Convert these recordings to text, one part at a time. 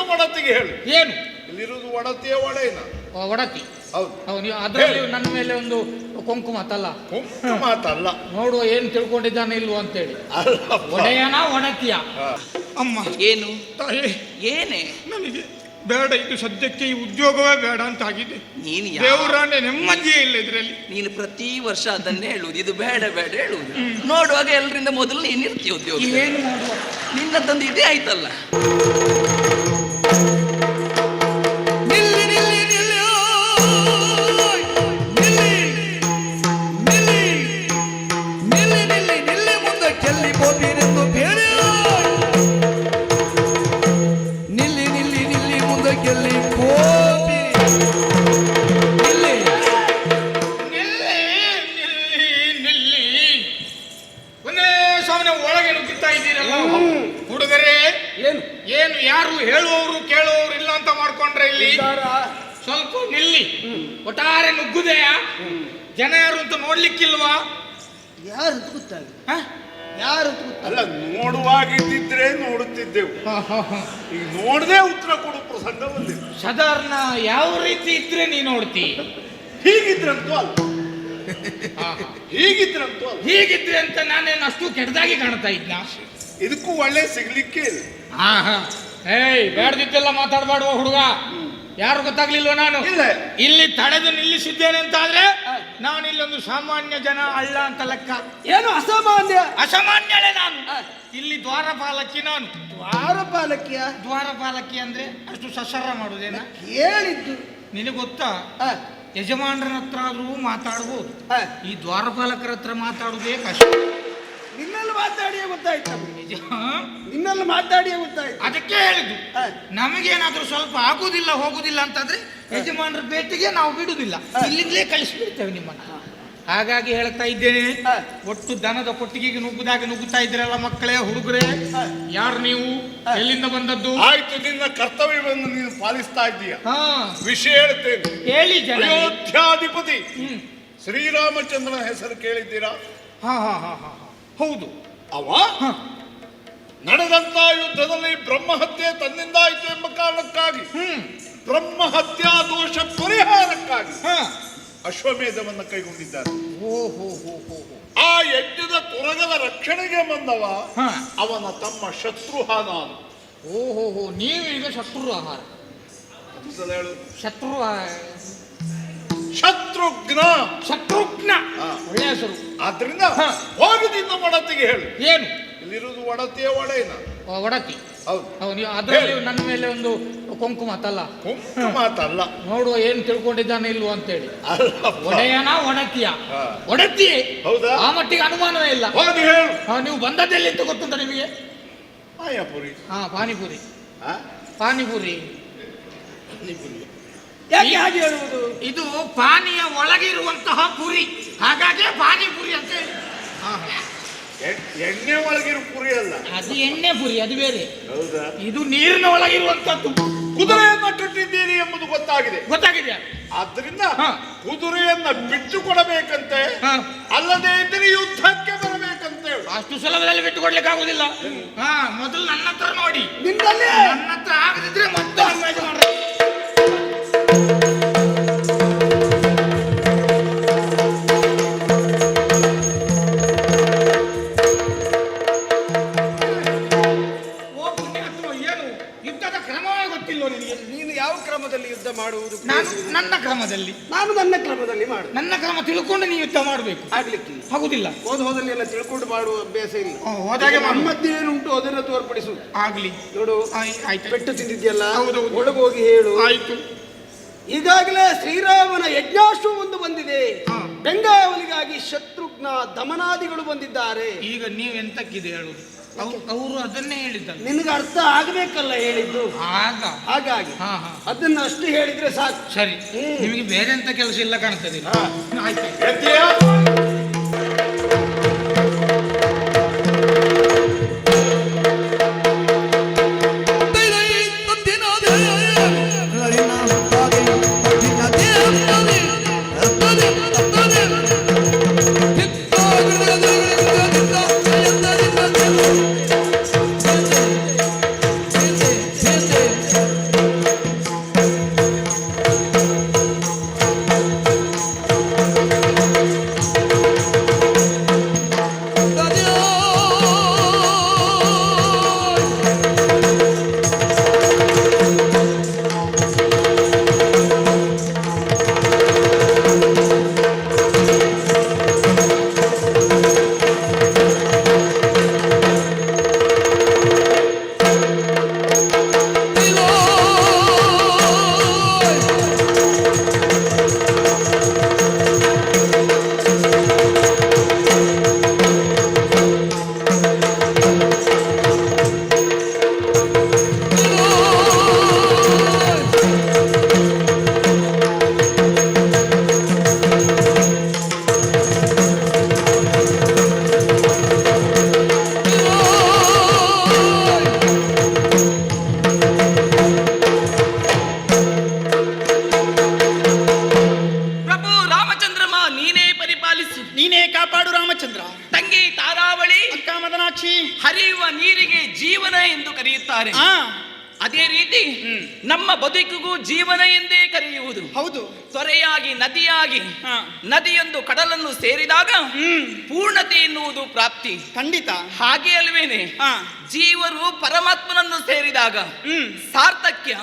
ಒಡತಿಗೆ ಹೇಳಿ. ಏನು? ಇಲ್ಲಿರುವುದು ಒಡತಿಯ ಒಡೆಯನ. ಒಡತಿ. ಹೌದು. ಹೌದು ನೀವು ಅದರಲ್ಲಿ ನನ್ನ ಮೇಲೆ ಒಂದು ಕೊಂಕು ತಲ್ಲ ಕುಂಕು ಮಾತಲ್ಲ. ನೋಡುವ ಏನು ತಿಳ್ಕೊಂಡಿದ್ದಾನೆ ಇಲ್ವೋ ಅಂತೇಳಿ. ಹೇಳಿ ಒಡೆಯನ ಒಡತಿಯ? ಅಮ್ಮ. ಏನು? ತಾಯಿ. ಏನೇ? ನನಗೆ ಬೇಡ ಇದು ಸದ್ಯಕ್ಕೆ ಈ ಉದ್ಯೋಗವೇ ಬೇಡ ಅಂತ ಆಗಿದೆ ನೀನು ಯಾ- ದೇವರಾಣೆ ನೆಮ್ಮದಿಯೇ ಇಲ್ಲ ಇದರಲ್ಲಿ. ನೀನು ಪ್ರತಿ ವರ್ಷ ಅದನ್ನೇ ಹೇಳುವುದು. ಇದು ಬೇಡ ಬೇಡ ಹೇಳುವುದು. ನೋಡುವಾಗ ಎಲ್ಲರಿಂದ ಮೊದಲು ನೀನು ಇರ್ತೀಯ ಉದ್ಯೋಗ ಏನು ಮಾಡುವ ನಿನ್ನದೊಂದು ಇದೇ ಆಯ್ತಲ್ಲ. ಈಗ ನೋಡದೆ ಉತ್ತರ ಕೊಡು ಪ್ರಸಂಗ ಬಂದಿದೆ ಸಾಧಾರಣ ಯಾವ ರೀತಿ ಇದ್ರೆ ನೀ ನೋಡ್ತಿ? ಹೀಗಿದ್ರಂತೂ ಅಲ್ಲ. ಹೀಗಿದ್ರಂತೂ ಅಲ್ಲ. ಹೀಗಿದ್ರೆ ಅಂತ ನಾನೇನು ಅಷ್ಟು ಕೆಟ್ಟದಾಗಿ ಕಾಣ್ತಾ ಇದ್ನ? ಇದಕ್ಕೂ ಒಳ್ಳೆ ಸಿಗ್ಲಿಕ್ಕೆ ಇಲ್ಲ. ಹಾ ಹಾ ಏಯ್ ಬೇಡದಿದ್ದೆಲ್ಲ ಮಾತಾಡಬಾಡುವ ಹುಡುಗ. ಯಾರು ಗೊತ್ತಾಗ್ಲಿಲ್ವ ನಾನು? ಇಲ್ಲ. ಇಲ್ಲಿ ತಡೆದು ನಿಲ್ಲಿಸಿದ್ದೇನೆ ಅಂತ ಆದ್ರೆ ನಾನು ಇಲ್ಲೊಂದು ಸಾಮಾನ್ಯ ಜನ ಅಲ್ಲ ಅಂತ ಲೆಕ್ಕ. ಏನು ಅಸಾಮಾನ್ಯ? ಅಸಾಮಾನ್ಯಳೆ ನಾನು. ಇಲ್ಲಿ ದ್ವಾರಪಾಲಕಿ ನಾನು. ದ್ವಾರಪಾಲಕಿಯ? ದ್ವಾರಪಾಲಕಿ ಅಂದ್ರೆ ಅಷ್ಟು ಸಸರ ಮಾಡುದೇನ? ಕೇಳಿದ್ದು ನಿನಗೆ ಗೊತ್ತಾ? ಯಜಮಾನರ ಹತ್ರ ಆದ್ರೂ ಮಾತಾಡಬಹುದು ಈ ದ್ವಾರಪಾಲಕರ ಹತ್ರ ಮಾತಾಡುದೇ ಕಷ್ಟ. ನಿನ್ನಲ್ಲಿ ಮಾತಾಡಿಯೇ ಗೊತ್ತಾಯ್ತು. ನಿಜ? ನಿನ್ನಲ್ಲಿ ಮಾತಾಡಿಯೇ ಗೊತ್ತಾಯ್ತು. ಅದಕ್ಕೆ ಹೇಳಿದ್ದು. ನಮಗೇನಾದ್ರೂ ಸ್ವಲ್ಪ ಆಗುದಿಲ್ಲ ಹೋಗುದಿಲ್ಲ ಅಂತಂದ್ರೆ ಯಜಮಾನರ ಭೇಟಿಗೆ ನಾವು ಬಿಡುದಿಲ್ಲ. ಇಲ್ಲಿಂದಲೇ ಕಳಿಸ್ಬಿಡ್ತೇವೆ ನಿಮ್ಮನ್ನ. ಹಾಗಾಗಿ ಹೇಳ್ತಾ ಇದ್ದೇನೆ ಒಟ್ಟು ದನದ ಕೊಟ್ಟಿಗೆಗೆ ನುಗ್ಗುದಾಗ ನುಗ್ಗುತ್ತಾ ಇದ್ರಲ್ಲ ಮಕ್ಕಳೇ ಹುಡುಗರೇ? ಯಾರು ನೀವು? ಎಲ್ಲಿಂದ ಬಂದದ್ದು? ಆಯ್ತು ನಿನ್ನ ಕರ್ತವ್ಯವನ್ನು ನೀನು ಪಾಲಿಸ್ತಾ ಇದ್ದೀಯ? ಹಾ. ವಿಷಯ ಹೇಳ್ತೇನೆ. ಹೇಳಿ ಅಯೋಧ್ಯಾಧಿಪತಿ. ಶ್ರೀರಾಮಚಂದ್ರನ ಹೆಸರು ಕೇಳಿದ್ದೀರಾ? ಹಾ ಹಾ ಹಾ. ಹೌದು. ಅವ. ನಡೆದಂತ ಯುದ್ಧದಲ್ಲಿ ಬ್ರಹ್ಮಹತ್ಯೆ ತನ್ನಿಂದಾಯಿತು ಎಂಬ ಕಾರಣಕ್ಕಾಗಿ. ಹ್ಮ್. ಬ್ರಹ್ಮಹತ್ಯಾ ದೋಷ ಪರಿಹಾರಕ್ಕಾಗಿ. ಹಾ. ಅಶ್ವಮೇಧವನ್ನ ಕೈಗೊಂಡಿದ್ದಾರೆ. ಓ ಹೋ ಹೋ ಹೋ ಹೋ. ಆ ಯಜ್ಞದ ತುರಗದ ರಕ್ಷಣೆಗೆ ಬಂದವ ಹಾ. ಅವನ ತಮ್ಮ ಶತ್ರುಹಾನ ಓ ಹೋ ಹೋ ನೀವು ಈಗ ಶತ್ರು ಆಹಾರ. ಹೇಳು. ಶತ್ರು ಶತ್ರುಘ್ನ. ಶತ್ರುಘ್ನ. ಹಾ. ಒಳ್ಳೆಯ ಹೆಸರು. ಆದ್ರಿಂದ ಹಾ. ಒಡತಿಗೆ ಹೇಳು. ಏನು? ಇಲ್ಲಿರುವುದು ಒಡತಿಯ ಒಡೆಯನ ಒ- ಒಡತಿ. ಹೌದು. ನೀವು ಅದರಲ್ಲಿ. ನನ್ನ ಮೇಲೆ ಒಂದು ಕೊಂಕು ತಲ್ಲ ಕೊಂಕು ಮಾತಲ್ಲ. ನೋಡುವ ಏನ್ ತಿಳ್ಕೊಂಡಿದ್ದಾನೆ ಇಲ್ವೋ ಅಂತೇಳಿ. ಒಡೆಯನ ಒಡತಿಯ ಒಡತಿ ಹೌದಾ? ಆ ಮಟ್ಟಿಗೆ ಅನುಮಾನವೇ ಇಲ್ಲ. ನೀವು ಬಂದದ್ದೆಲ್ಲಿ ಅಂತ ಗೊತ್ತುಂಟ ನಿಮಗೆ? ಮಾಯಾಪುರಿ ಹಾ ಪಾನಿಪುರಿ. ಆ? ಪಾನಿಪುರಿ. ಯಾಕೆ ಹಾಗೆ ಹೇಳುವುದು? ಇದು ಪಾನಿಯ ಒಳಗಿರುವಂತಹ ಪುರಿ. ಹಾಗಾಗಿ ಪಾನಿಪುರಿ ಅಂತ ಹೇಳಿ. ಎಣ್ಣೆ ಒಳಗಿರೋ ಪುರಿ ಅಲ್ಲ. ಅದು ಎಣ್ಣೆ ಪುರಿ ಅದು ಬೇರೆ. ಹೌದಾ? ಇದು ನೀರಿನ ಒಳಗಿರುವಂತದ್ದು ಕುದುರೆಯನ್ನ ಕಟ್ಟಿದ್ದೀರಿ ಎಂಬುದು ಗೊತ್ತಾಗಿದೆ. ಗೊತ್ತಾಗಿದೆಯಾ ಆದ್ರಿಂದ ಹಾ. ಕುದುರೆಯನ್ನ ಬಿಟ್ಟು ಕೊಡಬೇಕಂತೆ ಹಾ. ಅಲ್ಲದೆ ಇದ್ರೆ ಯುದ್ಧಕ್ಕೆ ಬರಬೇಕಂತೆ. ಅಷ್ಟು ಸುಲಭದಲ್ಲಿ ಬಿಟ್ಟು ಕೊಡ್ಲಿಕ್ಕೆ ಆಗುದಿಲ್ಲ ಹಾ ಮೊದಲು ನನ್ನ ಹತ್ರ ನೋಡಿ. ನಿನ್ನಲ್ಲಿ ನನ್ನ ಹತ್ರ ಆಗದಿದ್ರೆ ಮತ್ತೆ ಮಾಡು. ನನ್ನ ಕ್ರಮ ತಿಳ್ಕೊಂಡು ನೀವು ಯುದ್ಧ ಮಾಡಬೇಕು. ಆಗ್ಲಿಕ್ಕೆ ಆಗುದಿಲ್ಲ. ಹೋದ ಹೋದಲ್ಲಿ ಎಲ್ಲ ತಿಳ್ಕೊಂಡು ಮಾಡುವ ಅಭ್ಯಾಸ ಇಲ್ಲ. ಹೋದಾಗ ಹೋದಾಗೆ ಏನುಂಟು ಅದನ್ನು ತೋರ್ಪಡಿಸು. ಆಗ್ಲಿ. ನೋಡು ಆಯ್- ಆಯ್ತು ಪೆಟ್ಟು ತಿಂದಿದ್ಯಲ್ಲ? ಹೌದು ಒಳಗೋಗಿ ಹೇಳು. ಆಯ್ತು. ಈಗಾಗಲೇ ಶ್ರೀರಾಮನ ಯಜ್ಞಾಶ್ವ ಒಂದು ಬಂದಿದೆ. ಬೆಂಗಾವಲಿಗಾಗಿ ಶತ್ರುಘ್ನ ದಮನಾದಿಗಳು ಬಂದಿದ್ದಾರೆ. ಈಗ ನೀವು ಎಂತಕ್ಕಿದೆ ಹೇಳುದು ಅವರು ಅದನ್ನೇ ಹೇಳಿದ್ದ ನಿನಗೆ ಅರ್ಥ ಆಗ್ಬೇಕಲ್ಲ ಹೇಳಿದ್ದು? ಆಗ. ಹಾಗಾಗಿ ಹಾ ಹಾ. ಅದನ್ನ ಅಷ್ಟು ಹೇಳಿದ್ರೆ ಸಾಕು. ಸರಿ. ನಿಮಗೆ ಬೇರೆ ಅಂತ ಕೆಲಸ ಇಲ್ಲ ಕಾಣ್ತದೆ. ಆಯ್ತು. ಅದೇ ರೀತಿ ನಮ್ಮ ಬದುಕಿಗೂ ಜೀವನ ಎಂದೇ ಕರೆಯುವುದು. ಹೌದು. ತೊರೆಯಾಗಿ ನದಿಯಾಗಿ. ನದಿಯೊಂದು ಕಡಲನ್ನು ಸೇರಿದಾಗ ಪೂರ್ಣತೆ ಎನ್ನುವುದು ಪ್ರಾಪ್ತಿ. ಖಂಡಿತ. ಹಾಗೆ ಅಲ್ವೇನೆ? ಜೀವರು ಪರಮಾತ್ಮನನ್ನು ಸೇರಿದಾಗ ಸಾರ್ಥಕ್ಯ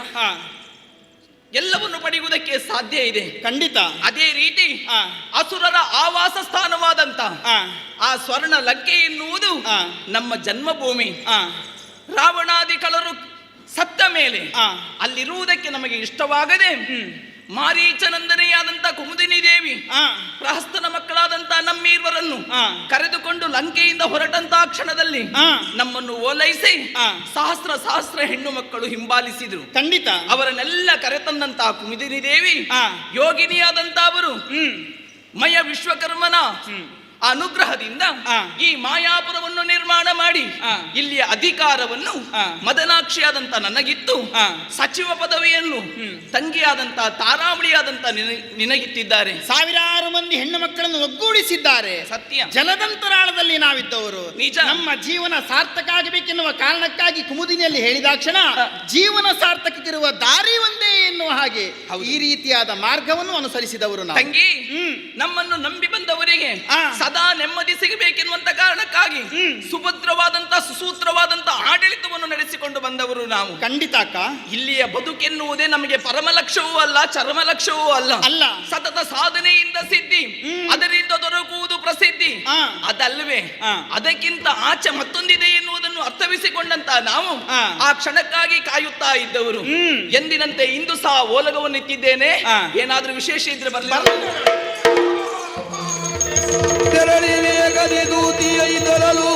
ಎಲ್ಲವನ್ನು ಪಡೆಯುವುದಕ್ಕೆ ಸಾಧ್ಯ ಇದೆ. ಖಂಡಿತ. ಅದೇ ರೀತಿ. ಅಸುರರ ಆವಾಸ ಸ್ಥಾನವಾದಂತ ಆ ಸ್ವರ್ಣ ಲಗ್ಗೆ ಎನ್ನುವುದು. ನಮ್ಮ ಜನ್ಮಭೂಮಿ. ರಾವಣಾದಿ ಕಳರು ಸತ್ತ ಮೇಲೆ. ಅಲ್ಲಿರುವುದಕ್ಕೆ ನಮಗೆ ಇಷ್ಟವಾಗದೆ ಮಾರೀಚನಂದನೆಯಾದಂತ ಕುಮುದಿನಿ ದೇವಿ ಪ್ರಹಸ್ತನ ಮಕ್ಕಳಾದಂತ ನಮ್ಮೀರ್ವರನ್ನು ಕರೆದುಕೊಂಡು ಲಂಕೆಯಿಂದ ಹೊರಟಂತ ಕ್ಷಣದಲ್ಲಿ ನಮ್ಮನ್ನು ಓಲೈಸಿ ಸಹಸ್ರ ಸಹಸ್ರ ಹೆಣ್ಣು ಮಕ್ಕಳು ಹಿಂಬಾಲಿಸಿದ್ರು. ಖಂಡಿತ. ಅವರನ್ನೆಲ್ಲ ಕರೆತಂದಂತ ಕುಮುದಿನಿ ದೇವಿ ಯೋಗಿನಿಯಾದಂತಹ ಯೋಗಿನಿಯಾದಂತ ಅವರು ಹ್ಮ್. ಮಯ ವಿಶ್ವಕರ್ಮನ ಅನುಗ್ರಹದಿಂದ ಈ ಮಾಯಾಪುರವನ್ನು ನಿರ್ಮಾಣ ಮಾಡಿ. ಇಲ್ಲಿಯ ಅಧಿಕಾರವನ್ನು. ಮದನಾಕ್ಷಿಯಾದಂತ ನನಗಿತ್ತು ಸಚಿವ ಪದವಿಯನ್ನು ತಂಗಿಯಾದಂತ ತಾರಾವಳಿಯಾದಂತ ನಿನ- ನಿನಗಿತ್ತಿದ್ದಾರೆ ಸಾವಿರಾರು ಮಂದಿ ಹೆಣ್ಣು ಮಕ್ಕಳನ್ನು ಒಗ್ಗೂಡಿಸಿದ್ದಾರೆ ಸತ್ಯ ಜಲದಂತರಾಳದಲ್ಲಿ ನಾವಿದ್ದವರು ನಿಜ. ನಮ್ಮ ಜೀವನ ಸಾರ್ಥಕ ಆಗಬೇಕೆನ್ನುವ ಕಾರಣಕ್ಕಾಗಿ ಕುಮುದಿನಿಯಲ್ಲಿ ಹೇಳಿದಾಕ್ಷಣ ಜೀವನ ಸಾರ್ಥಕಕ್ಕಿರುವ ದಾರಿ ಒಂದೇ ಎನ್ನುವ ಹಾಗೆ. ಈ ರೀತಿಯಾದ ಮಾರ್ಗವನ್ನು ಅನುಸರಿಸಿದವರು ತಂಗಿ ಹ್ಮ್. ನಮ್ಮನ್ನು ನಂಬಿ ಬಂದವರಿಗೆ. ಸದಾ ನೆಮ್ಮದಿ ಸಿಗಬೇಕೆನ್ನುವಂತ ಕಾರಣಕ್ಕಾಗಿ ಸುಭದ್ರವಾದಂತಹ ಸುಸೂತ್ರವಾದಂತಹ ಸುಸೂತ್ರವಾದಂತ ಆಡಳಿತವನ್ನು ನಡೆಸಿಕೊಂಡು ಬಂದವರು ನಾವು. ಖಂಡಿತ ಇಲ್ಲಿಯ ಬದುಕೆನ್ನುವುದೇ ನಮಗೆ ಪರಮ ಲಕ್ಷ್ಯವೂ ಅಲ್ಲ ಚರ್ಮ ಲಕ್ಷ್ಯವೂ ಅಲ್ಲ. ಅಲ್ಲ. ಸತತ ಸಾಧನೆಯಿಂದ ಸಿದ್ಧಿ ಅದರಿಂದ ದೊರಕುವುದು ಪ್ರಸಿದ್ಧಿ. ಅದಲ್ವೇ. ಅದಕ್ಕಿಂತ ಆಚೆ ಮತ್ತೊಂದಿದೆ ಎನ್ನುವುದನ್ನು ಅರ್ಥವಿಸಿಕೊಂಡಂತ ನಾವು ಆ. ಕ್ಷಣಕ್ಕಾಗಿ ಕಾಯುತ್ತಾ ಇದ್ದವರು. ಎಂದಿನಂತೆ ಇಂದು ಸಹ ಓಲಗವನ್ನು ಇಟ್ಟಿದ್ದೇನೆ ಏನಾದರೂ ಏನಾದ್ರೂ ವಿಶೇಷ ಇದ್ರೆ ಬರಲಿ. ತೆರಳಿ ವೇಗದಿ ದೂತಿಯೈ ತೊರಲು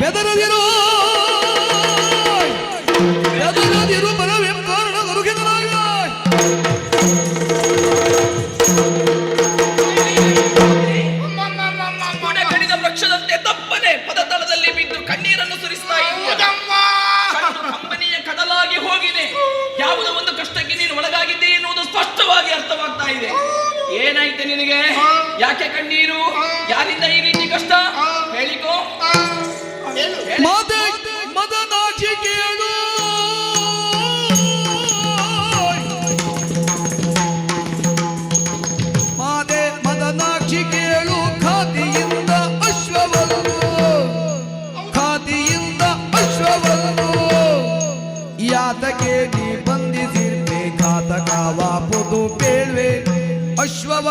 ಬೆದರದಿರು ಬೆದರದಿರು ಯಾಕೆ ಕಣ್ಣೀರು? ಯಾರಿಂದ ಈ ರೀತಿ ಕಷ್ಟ? ಹೇಳಿಕೋ. ಹೇಳು. ಮಾತೆ ಮದನಾಚಿ ಕೇಳು. ಮಾತೆ ಮದನಾಕ್ಷಿ ಕೇಳು. ಖಾತಿಯಿಂದ ಅಶ್ವವನ್ನು ಖಾತಿಯಿಂದ ಅಶ್ವವನ್ನು ಯಾತಕ್ಕೆ ನೀ ಬಂಧಿಸಿರ್ಬೆ ಘಾತಕ ವಾಪುದು ಬೇಳ್ವೆ ಅಶ್ವವ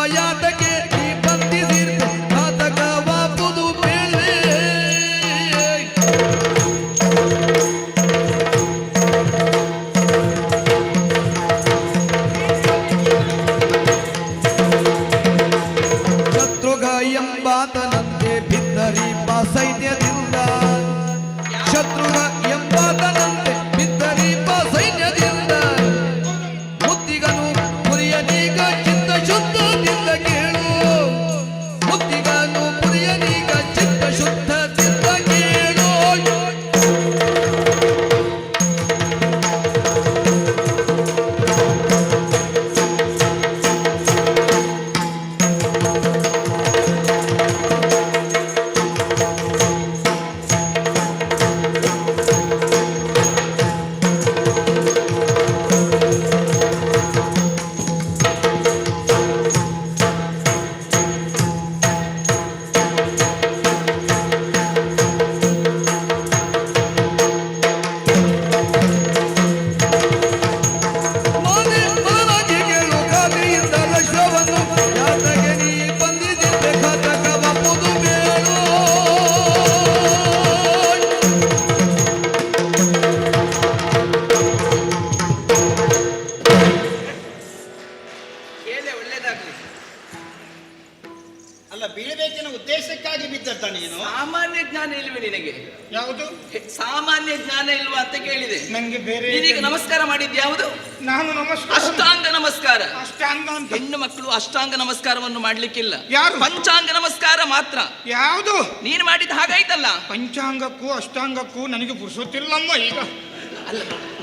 ನಮಸ್ಕಾರವನ್ನು ಮಾಡ್ಲಿಕ್ಕಿಲ್ಲ. ಯಾರು? ಪಂಚಾಂಗ ನಮಸ್ಕಾರ ಮಾತ್ರ. ಯಾವುದು? ನೀನು ಮಾಡಿದ ಹಾಗಾಯ್ತಲ್ಲ. ಪಂಚಾಂಗಕ್ಕೂ ಅಷ್ಟಾಂಗಕ್ಕೂ ನನಗೆ ಪುರುಸೊತ್ತಿಲ್ಲಮ್ಮ ಈಗ.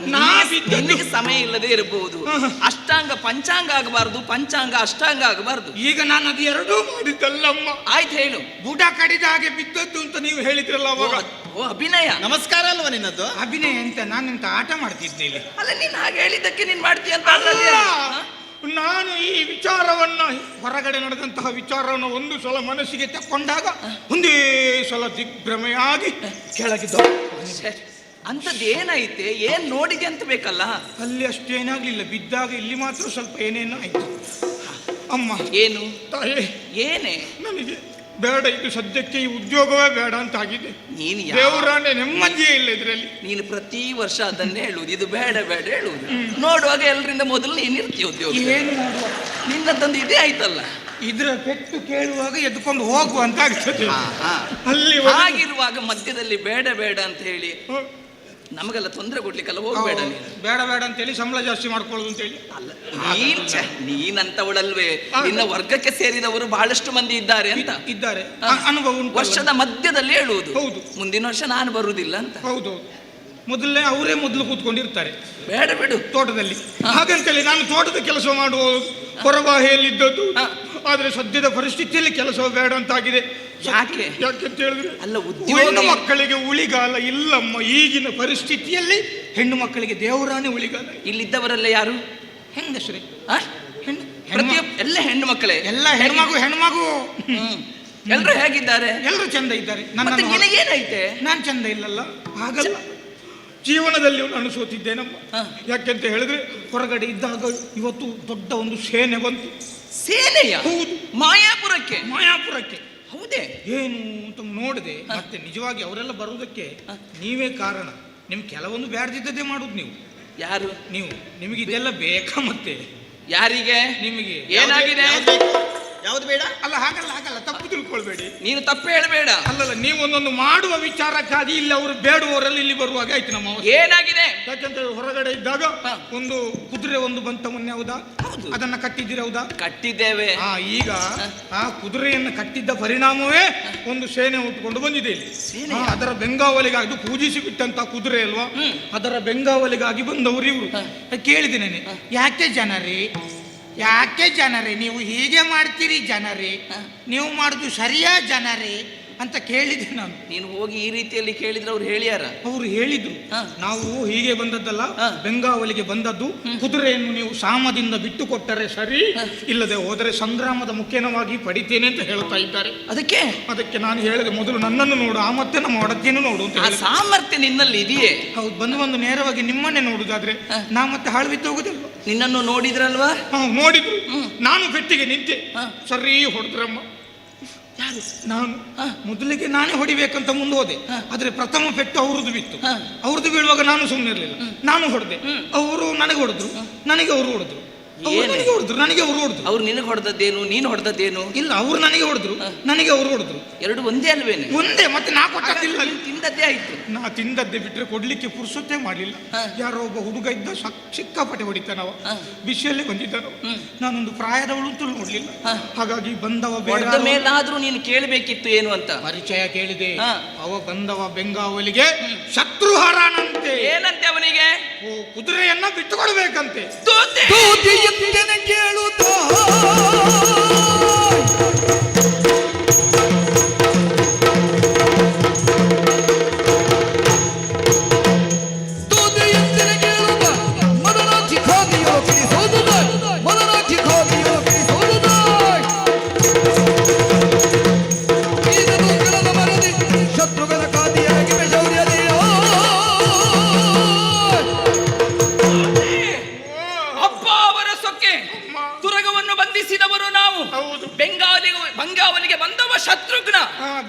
ನಾ ನಿನಗೆ- ಬಿದ್ದದ್ದು. ಸಮಯ ಇಲ್ಲದೆ ಇರಬಹುದು. ಅಷ್ಟಾಂಗ ಪಂಚಾಂಗ ಆಗಬಾರದು ಪಂಚಾಂಗ ಅಷ್ಟಾಂಗ ಆಗಬಾರದು. ಈಗ ನಾನು ಅದು ಎರಡೂ ಮಾಡಿದ್ದಲ್ಲಮ್ಮ. ಆಯ್ತು ಹೇಳು. ಬುಡ ಕಡಿದ ಹಾಗೆ ಬಿದ್ದದ್ದು ಅಂತ ನೀವು ಹೇಳಿದ್ರಲ್ಲ ಓ, ಅವಾಗ? ಓ ಅಭಿನಯ. ನಮಸ್ಕಾರ ಅಲ್ವಾ ನಿನ್ನದು? ಅಭಿನಯ ಅಂತ ನಾನು ಆಟ ಮಾಡ್ತಿದ್ದೇನೆ ಇಲ್ಲಿ. ಅಲ್ಲ ನೀನು ಹಾಗೆ ಹೇಳಿದ್ದಕ್ಕೆ ನೀನು ಮಾಡ್ತೀಯ ಅಂತ ಅಲ್ಲ? ನಾನು ಈ ವಿಚಾರವನ್ನ ಹೊರಗಡೆ ನಡೆದಂತಹ ವಿಚಾರವನ್ನು ಒಂದು ಸಲ ಮನಸ್ಸಿಗೆ ತಕ್ಕೊಂಡಾಗ ಒಂದೇ ಸಲ ದಿಗ್ಭ್ರಮೆಯಾಗಿ ಕೆಳಗಿದ್ದ ಅಂಥದ್ದೇನೈತೆ ಏನ್ ನೋಡಿದೆ ಅಂತ ಬೇಕಲ್ಲ? ಅಲ್ಲಿ ಅಷ್ಟೇನಾಗ್ಲಿಲ್ಲ ಬಿದ್ದಾಗ ಇಲ್ಲಿ ಮಾತ್ರ ಸ್ವಲ್ಪ ಏನೇನೋ ಆಯ್ತು. ಅಮ್ಮ. ಏನು? ತಾಯೇ. ಏನೇ? ನನಗೆ ಬೇಡ ಇದು ಸದ್ಯಕ್ಕೆ ಈ ಉದ್ಯೋಗವೇ ಬೇಡ ಅಂತ ಆಗಿದೆ ನೀನು ದೇವರಾಣೆ ನೆಮ್ಮದಿಯೇ ಇಲ್ಲ ಇದರಲ್ಲಿ ನೀನು ಪ್ರತಿ ವರ್ಷ ಅದನ್ನೇ ಹೇಳುವುದು ಇದು ಬೇಡ ಬೇಡ ಹೇಳುವುದು. ನೋಡುವಾಗ ಎಲ್ಲರಿಂದ ಮೊದಲು ನೀನು ಇರ್ತೀಯ ಉದ್ಯೋಗ ಏನು ಮಾಡುವ? ನಿನ್ನದೊಂದು ಇದೇ ಆಯ್ತಲ್ಲ? ಇದರ ಪೆಟ್ಟು ಕೇಳುವಾಗ ಎದ್ಕೊಂಡು ಹೋಗುವ ಅಂತ ಆಗ್ತದೆ. ಅಲ್ಲಿ ಹಾಗಿರುವಾಗ ಮಧ್ಯದಲ್ಲಿ ಬೇಡ ಬೇಡ ಅಂತ ಹೇಳಿ. ನಮಗೆಲ್ಲ ತೊಂದರೆ ಕೊಡ್ಲಿಕ್ಕೆಲ್ಲ ಹೋಗ್ಬೇಡ. ನೀನು. ಬೇಡ ಬೇಡ ಅಂತೇಳಿ ಸಂಬಳ ಜಾಸ್ತಿ ಮಾಡ್ಕೊಳ್ಳೋದು ಅಂತೇಳಿ. ಅಲ್ಲ ನೀನ್ ಛೆ, ನೀನಂತವಳಲ್ವೇ. ನಿನ್ನ ವರ್ಗಕ್ಕೆ ಸೇರಿದವರು ಬಹಳಷ್ಟು ಮಂದಿ ಇದ್ದಾರೆ ಅಂತ. ಇದ್ದಾರೆ. ಅ- ಅನುಭವ ಉಂಟು ವರ್ಷದ ಮಧ್ಯದಲ್ಲಿ ಹೇಳುವುದು. ಹೌದು. ಮುಂದಿನ ವರ್ಷ ನಾನು ಬರುವುದಿಲ್ಲ ಅಂತ. ಹೌದು ಮೊದಲನೇ ಅವರೇ ಮೊದಲು ಕೂತ್ಕೊಂಡಿರ್ತಾರೆ. ಬೇಡ ಬಿಡು. ತೋಟದಲ್ಲಿ. ಹಾಗಂತೇಳಿ ನಾನು ತೋಟದ ಕೆಲಸ ಮಾಡುವ ಹೊರಬಾಹೆಯಲ್ಲಿದ್ದದ್ದು. ಹಾ. ಆದ್ರೆ ಸದ್ಯದ ಪರಿಸ್ಥಿತಿಯಲ್ಲಿ ಕೆಲಸ ಬೇಡ ಅಂತಾಗಿದೆ. ಯಾಕೆ? ಯಾಕೆಂತ ಹೇಳಿದ್ರೆ ಅಲ್ಲ, ಹೆಣ್ಣು ಮಕ್ಕಳಿಗೆ ಉಳಿಗಾಲ ಇಲ್ಲಮ್ಮ. ಈಗಿನ ಪರಿಸ್ಥಿತಿಯಲ್ಲಿ ಹೆಣ್ಣು ಮಕ್ಕಳಿಗೆ ದೇವರಾನೇ ಉಳಿಗಾಲ ಇಲ್ಲಿದ್ದವರಲ್ಲ ಯಾರು? ಹೆಂಗಸ್ರಿ ಎಲ್ಲ ಹೆಣ್ಣು ಮಕ್ಕಳೇ. ಎಲ್ಲ ಹೆಣ್ಮಗು ಹೆಣ್ಮಗು ಎಲ್ಲರೂ ಹೇಗಿದ್ದಾರೆ? ಎಲ್ಲರೂ ಚಂದ ಇದ್ದಾರೆ. ನನ್ನ ಏನೈತೆ ನಿನಗೇನೈತೆ ನಾನು ಚಂದ ಇಲ್ಲಲ್ಲ. ಹಾಗಲ್ಲ ಜೀವನದಲ್ಲಿ ನಾನು ಸೋತಿದ್ದೇನಮ್ಮ ಹಾ. ಯಾಕೆಂತ ಹೇಳಿದ್ರೆ ಹೊರಗಡೆ ಇದ್ದಾಗ ಇವತ್ತು ದೊಡ್ಡ ಒಂದು ಸೇನೆ ಬಂತು. ಸೇನೆಯ? ಹೌದು. ಮಾಯಾಪುರಕ್ಕೆ? ಮಾಯಾಪುರಕ್ಕೆ. ಹೌದೇ? ಏನು ಅಂತ ನೋಡಿದೆ. ಮತ್ತೆ ನಿಜವಾಗಿ ಅವರೆಲ್ಲ ಬರುವುದಕ್ಕೆ ನೀವೇ ಕಾರಣ. ನಿಮ್ ಕೆಲವೊಂದು ಬ್ಯಾಡ್ದಿದ್ದದೇ ಮಾಡುದು ನೀವು. ಯಾರು? ನೀವು ನಿಮಗೆ ಇದೆಲ್ಲ ಬೇಕಾ ಮತ್ತೆ? ಯಾರಿಗೆ? ನಿಮಗೆ ಏನಾಗಿದೆ? ಯಾವ್ದು ಬೇಡ? ಅಲ್ಲ ಹಾಗಲ್ಲ ಹಾಗಲ್ಲ ತಪ್ಪು ತಿಳ್ಕೊಳ್ಬೇಡಿ. ನೀನು ತಪ್ಪು ಹೇಳಬೇಡ. ಅಲ್ಲಲ್ಲ ನೀವು ಒಂದೊಂದು ಮಾಡುವ ವಿಚಾರಕ್ಕಾಗಿ ಇಲ್ಲಿ ಅವರು ಬೇಡುವವರಲ್ಲಿ ಇಲ್ಲಿ ಬರುವಾಗ ಆಯ್ತು ನಮ್ಮ ಅವಸ್ಥೆ. ಏನಾಗಿದೆ? ಯಾಕೆಂತ ಹೊರಗಡೆ ಇದ್ದಾಗ ಒಂದು ಕುದುರೆ ಒಂದು ಬಂತ ಮೊನ್ನೆ ಹೌದಾ? ಹೌದು. ಅದನ್ನ ಕಟ್ಟಿದ್ದೀರ ಹೌದಾ? ಕಟ್ಟಿದ್ದೇವೆ. ಆ ಈಗ ಆ ಕುದುರೆಯನ್ನು ಕಟ್ಟಿದ್ದ ಪರಿಣಾಮವೇ ಒಂದು ಸೇನೆ ಉಟ್ಕೊಂಡು ಬಂದಿದೆ ಇಲ್ಲಿ. ಸೇನೆಯಾ? ಹಾ, ಅದರ ಬೆಂಗಾವಲಿಗಾಗಿ ಅದು ಪೂಜಿಸಿ ಬಿಟ್ಟಂತ ಕುದುರೆ ಅಲ್ವಾ? ಅದರ ಬೆಂಗಾವಲಿಗಾಗಿ ಬಂದವರು ಇವರು. ಕೇಳಿದ್ದೇನೆ ಯಾಕೆ ಜನರೇ? ಯಾಕೆ ಜನರೇ? ನೀವು ಹೀಗೆ ಮಾಡ್ತೀರಿ ಜನರೇ? ನೀವು ಮಾಡುದು ಸರಿಯಾ ಜನರೇ? ಅಂತ ಕೇಳಿದೆ ನಾನು. ನೀನು ಹೋಗಿ ಈ ರೀತಿಯಲ್ಲಿ ಕೇಳಿದ್ರೆ ಅವ್ರು ಹೇಳ್ಯಾರ? ಅವರು ಹೇಳಿದ್ರು. ನಾವು ಹೀಗೆ ಬಂದದ್ದಲ್ಲ. ಬೆಂಗಾವಲಿಗೆ ಬಂದದ್ದು ಕುದುರೆಯನ್ನು ನೀವು ಸಾಮದಿಂದ ಬಿಟ್ಟು ಕೊಟ್ಟರೆ ಸರಿ ಇಲ್ಲದೆ ಹೋದರೆ ಸಂಗ್ರಾಮದ ಮುಖ್ಯನವಾಗಿ ಪಡಿತೇನೆ ಅಂತ ಹೇಳ್ತಾ ಇದ್ದಾರೆ. ಅದಕ್ಕೆ? ಅದಕ್ಕೆ ನಾನು ಹೇಳಿದೆ ಮೊದಲು ನನ್ನನ್ನು ನೋಡು ಆ ಮತ್ತೆ ನಮ್ಮ ಒಡತಿಯನ್ನು ನೋಡು ಅಂತ ಸಾಮರ್ಥ್ಯ ನಿನ್ನಲ್ಲಿ ಇದೆಯೇ? ಹೌದು ಬಂದು ಬಂದು ನೇರವಾಗಿ ನಿಮ್ಮನ್ನೇ ನೋಡುದಾದ್ರೆ ನಾ ಮತ್ತೆ ಹಾಳು ಬಿದ್ದು ಹೋಗುದಿಲ್ಲ ನಿನ್ನನ್ನು ನೋಡಿದ್ರಲ್ವಾ? ನೋಡಿದ್ರು. ನಾನು ಪೆಟ್ಟಿಗೆ ನಿಂತೆ. ಸರಿ ಹೊಡೆದ್ರಮ್ಮ. ನಾನು. ಮೊದಲಿಗೆ ನಾನೇ ಹೊಡಿಬೇಕಂತ ಮುಂದೆ ಹೋದೆ. ಆದ್ರೆ ಪ್ರಥಮ ಪೆಟ್ಟು ಅವ್ರದ್ದು ಬಿತ್ತು. ಅವ್ರದ್ದು ಬೀಳುವಾಗ ನಾನು ಸುಮ್ಮನೆ ಇರಲಿಲ್ಲ ನಾನು ಹೊಡೆದೆ ಅವರು ನನಗೆ ಹೊಡೆದ್ರು ನನಗೆ ಅವರು ಹೊಡೆದ್ರು? ನನಗೆ ಹೊಡೆದ್ರು ನನಗೆ ಅವರು ಹೊಡೆದ್ರು. ಅವ್ರು ನಿನಗೆ ಹೊಡೆದದ್ದೇನು ನೀನು ಹೊಡೆದದ್ದೇನು? ಇಲ್ಲ ಅವ್ರು ನನಗೆ ಹೊಡೆದ್ರು ನನಗೆ ಅವ್ರು ಹೊಡೆದ್ರು. ಎರಡು ಒಂದೇ ಅಲ್ವೇನೆ? ಒಂದೇ ಮತ್ತೆ ನಾ ಕೊಟ್ಟಿಲ್ಲ ನೀನು ತಿಂದದ್ದೇ ಆಯ್ತು. ನಾ ತಿಂದದ್ದೇ ಬಿಟ್ರೆ ಕೊಡ್ಲಿಕ್ಕೆ ಪುರ್ಸೊತ್ತೇ ಮಾಡಲಿಲ್ಲ. ಯಾರೋ ಒಬ್ಬ ಹುಡುಗ ಇದ್ದ ಸಕ್- ಸಿಕ್ಕಾಪಟ್ಟೆ ಹೊಡಿತಾನವ ಹಾ. ಬಿಸಿಯಲ್ಲೇ ಬಂದಿದ್ದಾನ ನಾನೊಂದು ಪ್ರಾಯದವಳು ಅಂತ ನೋಡ್ಲಿಲ್ಲ. ಹಾಗಾಗಿ ಬಂದವ ಬೇಡ ಹೊಡೆದ ಮೇಲಾದ್ರೂ ನೀನು ಕೇಳಬೇಕಿತ್ತು ಏನು ಅಂತ? ಪರಿಚಯ ಕೇಳಿದೆ. ಅವ ಬಂದವ ಬೆಂಗಾವಲಿಗೆ ಶತ್ರುಹರನಂತೆ. ಏನಂತೆ ಅವನಿಗೆ? ಓ ಕುದುರೆಯನ್ನ ಬಿಟ್ಟುಕೊಡ್ಬೇಕಂತೆ. ತೋತೆ ತೂತಿಯಂತೆನ ಕೇಳುತ್ತಾ?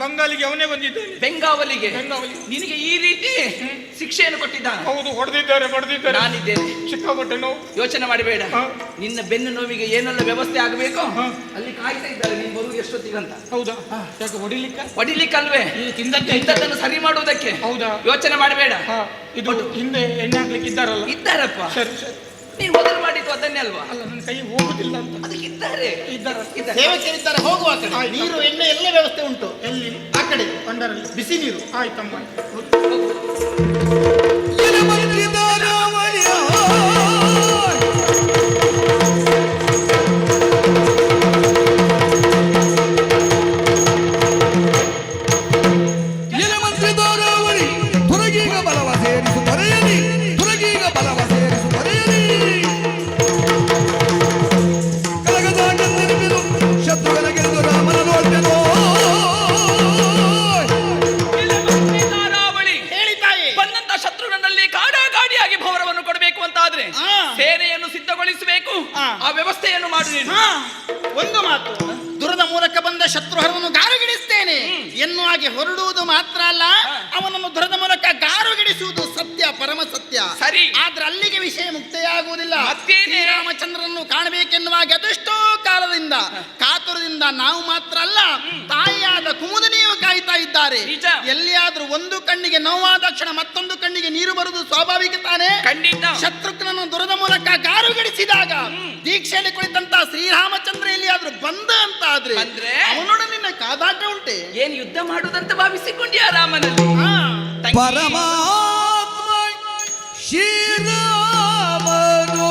ಬಂಗಾಲಿಗೆ ಅವನೇ ಬಂದಿದ್ದಾನೆ. ಬೆಂಗಾವಲಿಗೆ. ಬೆಂಗಾವಲಿ. ನಿನಗೆ ಈ ರೀತಿ ಶಿಕ್ಷೆಯನ್ನು ಕೊಟ್ಟಿದ್ದ? ಹೌದು ಹೊಡೆದಿದ್ದಾರೆ ಹೊಡೆದಿದ್ದಾರೆ. ನಾನಿದ್ದೇನೆ. ಸಿಕ್ಕಾಪಟ್ಟೆ ನೋವು. ಯೋಚನೆ ಮಾಡಬೇಡ. ನಿನ್ನ ಬೆನ್ನು ನೋವಿಗೆ ಏನೆಲ್ಲ ವ್ಯವಸ್ಥೆ ಆಗಬೇಕು. ಅಲ್ಲಿ ಕಾಯ್ತಾ ಇದ್ದಾರೆ ನೀನು ಬರುವುದು ಎಷ್ಟೊತ್ತಿಗಂತ. ಹೌದಾ? ಯಾಕೆ ಹೊಡಿಲಿಕ್ಕೆ? ಹೊಡಿಲಿಕ್ಕಲ್ವೇ? ತಿಂದದ್ದೇ ಇಂಥದ್ದನ್ನು ಸರಿ ಮಾಡುವುದಕ್ಕೆ? ಹೌದಾ? ಯೋಚನೆ ಮಾಡಬೇಡ. ಇದು ಹಿಂದೆ ಎಣ್ಣೆ ಹಾಕ್ಲಿಕ್ಕೆ ಇದ್ದಾರಲ್ಲ ಇದ್ದಾರಪ್ಪ. ಸರಿ ಸರಿ. ನೀನು ಮೊದಲು ಮಾಡಿದ್ದು ಅದನ್ನೇ ಅಲ್ವಾ? ಅಲ್ಲ ನನ್ನ ಕೈ ಹೋಗುದಿಲ್ಲ ಅಂತ. ಅದಕ್ಕೆ ಇದ್ದಾರೆ ಇದ್ದಾರ. ಇದ್ದಾರೆ ಸೇವಕರಿದ್ದಾರೆ ಹೋಗುವ ಆ ಕಡೆ. ಆಯ್ತು. ನೀರು ಎಣ್ಣೆ ಎಲ್ಲ ವ್ಯವಸ್ಥೆ ಉಂಟು. ಎಲ್ಲಿ? ಆ ಕಡೆ. ಬಂಡರಲ್ಲಿ. ಬಿಸಿ ನೀರು. ಆಯ್ತಮ್ಮ. ಮಾತು. ದುರದ ಮೂಲಕ ಬಂದ ಶತ್ರುಹರವನ್ನು ಗಾರುಗಿಡಿಸ್ತೇನೆ. ಎನ್ನುವ ಹಾಗೆ ಹೊರಡುವುದು ಮಾತ್ರ ಅಲ್ಲ ಅವನನ್ನು ದುರದ ಮೂಲಕ ಗಾರುಗಿಡಿಸುವುದು ಸತ್ಯ ಪರಮ ಸತ್ಯ. ಸರಿ. ಆದ್ರೆ ಅಲ್ಲಿಗೆ ವಿಷಯ ಮುಕ್ತೆಯಾಗುವುದಿಲ್ಲ. ರಾಮಚಂದ್ರನನ್ನು ಕಾಣಬೇಕೆನ್ನುವಾಗಿ ಅದೆಷ್ಟೋ ಕಾಲದಿಂದ ಕಾತುರದಿಂದ ನಾವು ಮಾತ್ರ ಅಲ್ಲ ತಾಯಿಯಾದ ಕುಮುದನಿಯು ಕಾಯ್ತಾ ಇದ್ದಾರೆ ನಿಜ. ಎಲ್ಲಿಯಾದ್ರೂ ಒಂದು ಕಣ್ಣಿಗೆ ನೋವಾದ ಕ್ಷಣ ಮತ್ತೊಂದು ಕಣ್ಣಿಗೆ ನೀರು ಬರುವುದು ಸ್ವಾಭಾವಿಕ ತಾನೇ? ಖಂಡಿತ. ಶತ್ರುಘ್ನನ್ನು ದುರದ ಮೂಲಕ ಗಾರುಗಡಿಸಿದಾಗ ದೀಕ್ಷೆಯಲ್ಲಿ ಕುಳಿತಂತ ಶ್ರೀರಾಮಚಂದ್ರ ಎಲ್ಲಿಯಾದ್ರೂ ಬಂದ ಅಂತ ಆದ್ರೆ ನಿನ್ನ ಕಾದಾಟ ಉಂಟೆ. ಏನ್ ಯುದ್ಧ ಮಾಡುದಂತ ಭಾವಿಸಿಕೊಂಡ್ಯಾ ರಾಮನಲ್ಲಿ? ಪರಮಾತ್ಮ ಶ್ರೀರಾಮನು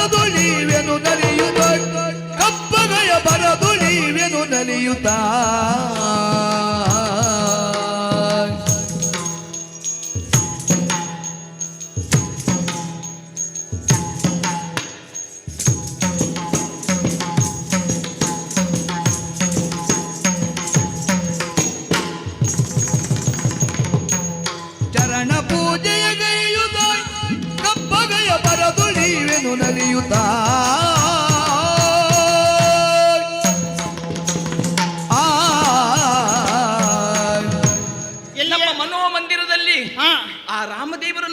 ಕಪ್ಪಗಯ ಭರದುಳಿವೆನು ನಲಿಯುತ್ತ ಕಪ್ಪಗಯ ಭರದುಳಿವೆನು ನಲಿಯುತ್ತ ಚರಣ ಪೂಜೆಯ ಗೈಯುತ್ತ ಕಪ್ಪಗಯ ಬರದುಳಿವೆನು ನಲಿಯುತ್ತ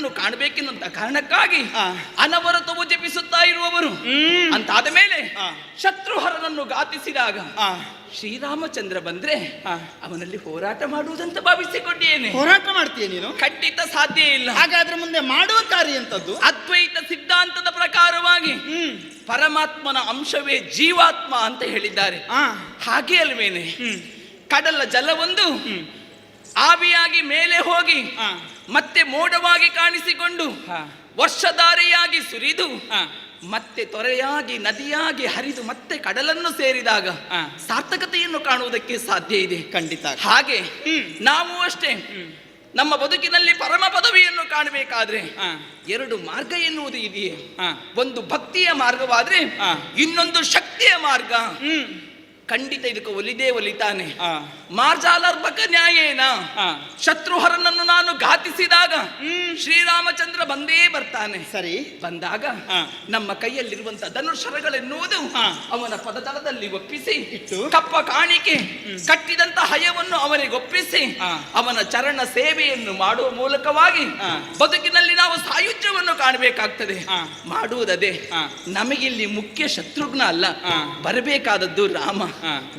ರಾಮದೇವರನ್ನು ಕಾಣಬೇಕೆನ್ನುವಂತ ಕಾರಣಕ್ಕಾಗಿ. ಅನವರತವು ಜಪಿಸುತ್ತಾ ಇರುವವರು. ಅಂತಾದ ಮೇಲೆ ಶತ್ರುಹರನನ್ನು ಗಾತಿಸಿದಾಗ. ಶ್ರೀರಾಮಚಂದ್ರ ಬಂದ್ರೆ. ಅವನಲ್ಲಿ ಹೋರಾಟ ಮಾಡುವುದಂತ ಭಾವಿಸಿಕೊಂಡಿದ್ದೇನೆ ಹೋರಾಟ ಮಾಡ್ತೀಯ ನೀನು? ಖಂಡಿತ ಸಾಧ್ಯ ಇಲ್ಲ. ಹಾಗಾದ್ರೆ ಮುಂದೆ ಮಾಡುವ ಕಾರ್ಯ ಅಂತದ್ದು ಅದ್ವೈತ ಸಿದ್ಧಾಂತದ ಪ್ರಕಾರವಾಗಿ ಪರಮಾತ್ಮನ ಅಂಶವೇ ಜೀವಾತ್ಮ ಅಂತ ಹೇಳಿದ್ದಾರೆ. ಹಾಗೆ ಅಲ್ವೇನೆ? ಕಡಲ ಜಲವೊಂದು ಆವಿಯಾಗಿ ಮೇಲೆ ಹೋಗಿ. ಮತ್ತೆ ಮೋಡವಾಗಿ ಕಾಣಿಸಿಕೊಂಡು ವರ್ಷಧಾರಿಯಾಗಿ ಸುರಿದು ಮತ್ತೆ ತೊರೆಯಾಗಿ ನದಿಯಾಗಿ ಹರಿದು ಮತ್ತೆ ಕಡಲನ್ನು ಸೇರಿದಾಗ. ಸಾರ್ಥಕತೆಯನ್ನು ಕಾಣುವುದಕ್ಕೆ ಸಾಧ್ಯ ಇದೆ ಖಂಡಿತ ಹಾಗೆ. ನಾವು ಅಷ್ಟೇ ನಮ್ಮ ಬದುಕಿನಲ್ಲಿ ಪರಮ ಪದವಿಯನ್ನು ಕಾಣಬೇಕಾದ್ರೆ. ಎರಡು ಮಾರ್ಗ ಎನ್ನುವುದು ಇದೆಯೇ. ಒಂದು ಭಕ್ತಿಯ ಮಾರ್ಗವಾದ್ರೆ. ಇನ್ನೊಂದು ಶಕ್ತಿಯ ಮಾರ್ಗ ಖಂಡಿತ ಇದಕ್ಕೆ ಒಲಿದೇ ಒಲಿತಾನೆ. ಮಾರ್ಜಾಲರ್ಭಕ ನ್ಯಾಯೇನ. ಶತ್ರುಹರನನ್ನು ನಾನು ಘಾತಿಸಿದಾಗ ಹ್ಮ್. ಶ್ರೀರಾಮಚಂದ್ರ ಬಂದೇ ಬರ್ತಾನೆ ಸರಿ ಬಂದಾಗ. ನಮ್ಮ ಕೈಯಲ್ಲಿರುವಂತ ಧನುಷರಗಳೆನ್ನುವುದು. ಅವನ ಪದತಲದಲ್ಲಿ ಒಪ್ಪಿಸಿ ಇಟ್ಟು ಕಪ್ಪ ಕಾಣಿಕೆ ಕಟ್ಟಿದಂತ ಹಯವನ್ನು ಅವನಿಗೆ ಒಪ್ಪಿಸಿ ಅವನ ಚರಣ ಸೇವೆಯನ್ನು ಮಾಡುವ ಮೂಲಕವಾಗಿ ಬದುಕಿನಲ್ಲಿ ನಾವು ಸಾಯುಜ್ಯವನ್ನು ಕಾಣಬೇಕಾಗ್ತದೆ ಮಾಡುವುದದೆ ನಮಗಿಲ್ಲಿ ಮುಖ್ಯ ಶತ್ರುಘ್ನ ಅಲ್ಲ. ಬರಬೇಕಾದದ್ದು ರಾಮ.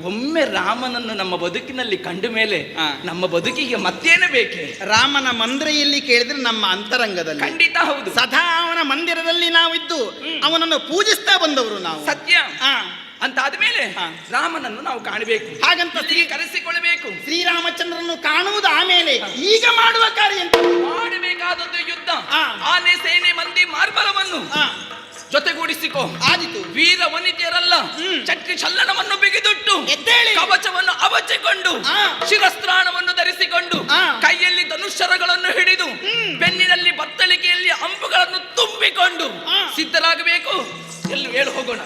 ಒಮ್ಮೆ ರಾಮನನ್ನು ನಮ್ಮ ಬದುಕಿನಲ್ಲಿ ಕಂಡ ಮೇಲೆ ನಮ್ಮ ಬದುಕಿಗೆ ಮತ್ತೇನು ಬೇಕೆ? ರಾಮನ ಮಂದಿರೆಯಲ್ಲಿ ಕೇಳಿದ್ರೆ ನಮ್ಮ ಅಂತರಂಗದಲ್ಲಿ. ಖಂಡಿತ ಹೌದು. ಸದಾ ಅವನ ಮಂದಿರದಲ್ಲಿ ನಾವಿದ್ದು. ಅವನನ್ನು ಪೂಜಿಸ್ತಾ ಬಂದವರು ನಾವು. ಸತ್ಯ. ಆ. ಅಂತ ಆದ್ಮೇಲೆ ಆ. ರಾಮನನ್ನು ನಾವು ಕಾಣಬೇಕು. ಹಾಗಂತ ಶ್ರೀ ಕರೆಸಿಕೊಳ್ಳಬೇಕು. ಶ್ರೀರಾಮಚಂದ್ರನ್ನು ಕಾಣುವುದು ಆಮೇಲೆ ಈಗ ಮಾಡುವ ಕಾರ್ಯ ಅಂತ ಮಾಡಬೇಕಾದದ್ದು ಯುದ್ಧ. ಆ. ಆನೆ ಸೇನೆ ಮಂದಿ ಮಾರ್ಬಲವನ್ನು ಆ. ಆದಿತು ವೀರ ವನಿತೆಯರಲ್ಲ ಚಕ್ರಿ ಚಲ್ಲಣವನ್ನು ಬಿಗಿದುಟ್ಟು ಎದ್ದೇಳಿ. ಕವಚವನ್ನು ಅವಚಿಕೊಂಡು. ಶಿರಸ್ತ್ರಾಣವನ್ನು ಧರಿಸಿಕೊಂಡು. ಕೈಯಲ್ಲಿ ಧನುಷ್ಯರಗಳನ್ನು ಹಿಡಿದು ಬೆನ್ನಿನಲ್ಲಿ ಬತ್ತಳಿಕೆಯಲ್ಲಿ ಅಂಬುಗಳನ್ನು ತುಂಬಿಕೊಂಡು. ಸಿದ್ಧರಾಗಬೇಕು ಎಲ್ಲೂ ಹೇಳು ಹೋಗೋಣ